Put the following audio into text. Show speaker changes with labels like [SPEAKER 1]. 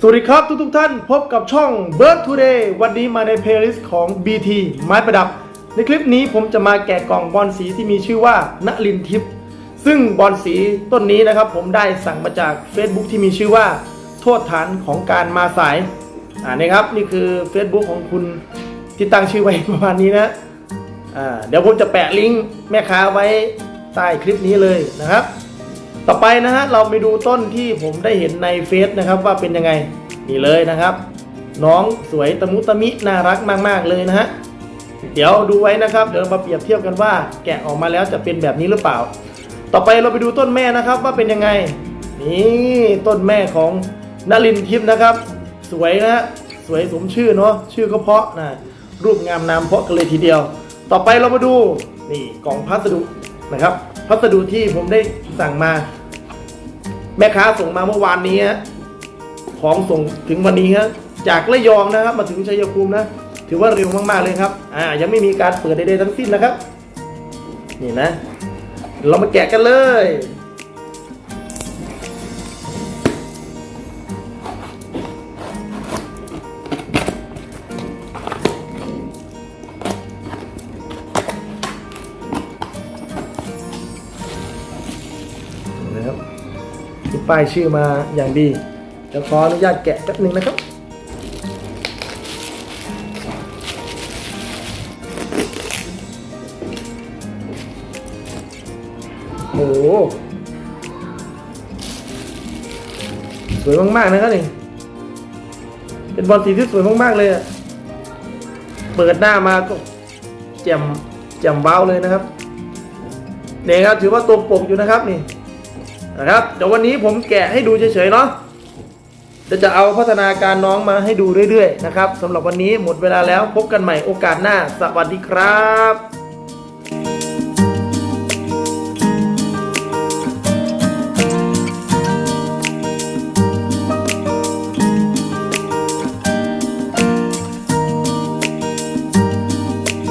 [SPEAKER 1] สวัสดีครับทุกทุกท่านพบกับช่อง Bird Today วันนี้มาในเพลย์ลิสต์ของ BT ไม้ประดับ ในคลิปนี้ผมจะมาแกะกล่องบอลสีที่มีชื่อว่าณลินทิพย์ซึ่งบอลสีต้นนี้นะครับผมได้สั่งมาจาก Facebook ที่มีชื่อว่า โทษฐานของการมาสายอ่านี่ครับนี่คือ Facebook ของคุณที่ตั้งชื่อไว้ประมาณนี้นะอ่าเดี๋ยวผมจะแปะลิงก์แม่ค้าไว้ใต้คลิปนี้เลยนะครับ ต่อไปนะฮะเราไปดูต้นที่ผมได้เห็นในเฟซนะครับว่าเป็นยังไงนี่เลยนะครับ น้องสวยตะมุตะมิน่ารักมาก ๆ เลยนะฮะเดี๋ยวดูไว้นะครับเดี๋ยวมาเปรียบเทียบกันว่า แกะออกมาแล้วจะเป็นแบบนี้หรือเปล่า ต่อไปเราไปดูต้นแม่นะครับว่าเป็นยังไง นี่ต้นแม่ของนลินทิพย์นะครับ สวยนะฮะสวยสมชื่อเนาะชื่อก็เพาะนะรูปงามนามเพราะกันเลยทีเดียว ต่อไปเรามาดูนี่กล่องพัสดุนะครับ พัสดุที่ผมได้สั่งมา แม่ค้าส่งมาเมื่อวานนี้ฮะของส่งถึงวันนี้ฮะจากระยองนะครับ มาถึงชัยภูมินะ ถือว่าเร็วมากๆเลยครับ อ่า ยังไม่มีการเปิดใดๆทั้งสิ้นนะครับ นี่นะ เรามาแกะกันเลย ป้ายชื่อมาอย่างดีเดี๋ยวขออนุญาตแกะแป๊บหนึ่งนะครับโอ้โหสวยมากๆนะครับนี่เป็นบอลสีที่สวยมากๆเลยอะเปิดหน้ามาก็แจ่มแจ่มว้าวเลยนะครับเนี่ยครับถือว่าตรงปกอยู่นะครับนี่ นะครับเดี๋ยววันนี้ผมแกะให้ดูเฉยๆเนาะเดี๋ยวจะเอาพัฒนาการน้องมาให้ดูเรื่อยๆนะครับสำหรับวันนี้หมดเวลาแล้วพบกันใหม่โอกาสหน้า สวัสดีครับ